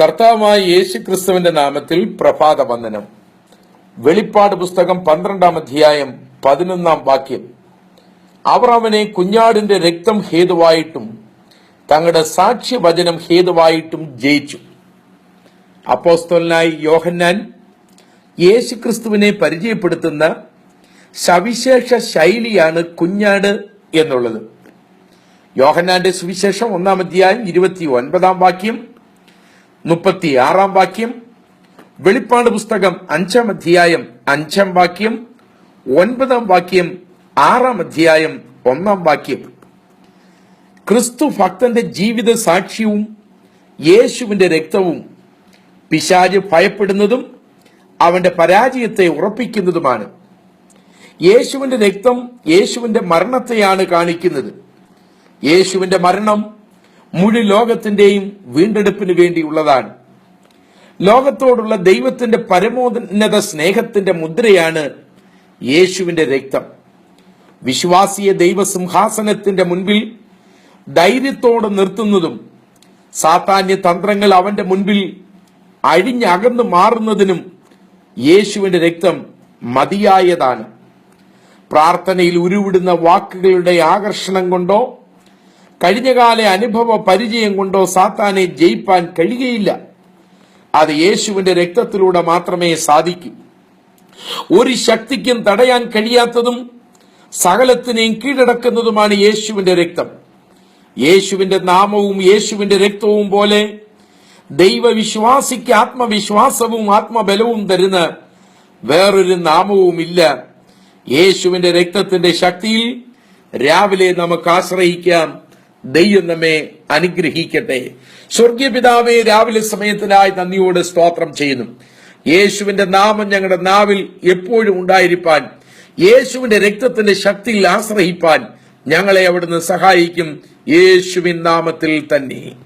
കർത്താവായ യേശു ക്രിസ്തുവിന്റെ നാമത്തിൽ പ്രഭാത വന്ദനം വെളിപ്പാട് പുസ്തകം പന്ത്രണ്ടാം അധ്യായം പതിനൊന്നാം വാക്യം. അവർ അവനെ കുഞ്ഞാടിന്റെ രക്തം ഹേതുവായിട്ടും തങ്ങളുടെ സാക്ഷ്യവചനം ഹേതുവായിട്ടും ജയിച്ചു. അപ്പോസ്തോലനായി യോഹന്നാൻ യേശുക്രിസ്തുവിനെ പരിചയപ്പെടുത്തുന്ന സവിശേഷ ശൈലിയാണ് കുഞ്ഞാട് എന്നുള്ളത്. യോഹന്നാന്റെ സുവിശേഷം ഒന്നാം അധ്യായം ഇരുപത്തി ഒൻപതാം വാക്യം. മുപ്പത്തി ആറാം വാക്യം വെളിപ്പാട് പുസ്തകം അഞ്ചാം അധ്യായം അഞ്ചാം വാക്യം ഒൻപതാം വാക്യം ആറാം അധ്യായം ഒന്നാം വാക്യം. ക്രിസ്തു ഭക്തന്റെ ജീവിത സാക്ഷ്യവും യേശുവിന്റെ രക്തവും പിശാജ് ഭയപ്പെടുന്നതും അവന്റെ പരാജയത്തെ ഉറപ്പിക്കുന്നതുമാണ്. യേശുവിന്റെ രക്തം യേശുവിന്റെ മരണത്തെയാണ് കാണിക്കുന്നത്. യേശുവിന്റെ മരണം മുഴു ലോകത്തിന്റെയും വീണ്ടെടുപ്പിന് വേണ്ടിയുള്ളതാണ്. ലോകത്തോടുള്ള ദൈവത്തിന്റെ പരമോന്നത സ്നേഹത്തിന്റെ മുദ്രയാണ് യേശുവിന്റെ രക്തം. വിശ്വാസിയെ ദൈവസിംഹാസനത്തിന്റെ മുൻപിൽ ധൈര്യത്തോടെ നിർത്തുന്നതും സാത്താന്യ തന്ത്രങ്ങൾ അവന്റെ മുൻപിൽ അഴിഞ്ഞകന്നു മാറുന്നതിനും യേശുവിന്റെ രക്തം മതിയായതാണ്. പ്രാർത്ഥനയിൽ ഉരുവിടുന്ന വാക്കുകളുടെ ആകർഷണം കൊണ്ടോ കഴിഞ്ഞകാല അനുഭവ പരിചയം കൊണ്ടോ സാത്താനെ ജയിപ്പാൻ കഴിയുകയില്ല. അത് യേശുവിന്റെ രക്തത്തിലൂടെ മാത്രമേ സാധിക്കൂ. ഒരു ശക്തിക്കും തടയാൻ കഴിയാത്തതും സകലത്തിനെയും കീഴടക്കുന്നതുമാണ് യേശുവിന്റെ രക്തം. യേശുവിന്റെ നാമവും യേശുവിന്റെ രക്തവും പോലെ ദൈവവിശ്വാസിക്ക് ആത്മവിശ്വാസവും ആത്മബലവും തരുന്ന വേറൊരു നാമവുമില്ല. യേശുവിന്റെ രക്തത്തിന്റെ ശക്തിയിൽ രാവിലെ നമുക്ക് ആശ്രയിക്കാം. ദൈവം നമ്മെ അനുഗ്രഹിക്കട്ടെ. സ്വർഗീയ പിതാവെ രാവിലെ സമയത്തിനായി നന്ദിയോട് സ്തോത്രം ചെയ്യുന്നു. യേശുവിന്റെ നാമം ഞങ്ങളുടെ നാവിൽ എപ്പോഴും ഉണ്ടായിരിക്കാൻ യേശുവിന്റെ രക്തത്തിന്റെ ശക്തിയിൽ ആശ്രയിപ്പാൻ ഞങ്ങളെ അവിടുന്ന് സഹായിക്കും. യേശുവിൻ നാമത്തിൽ തന്നെ.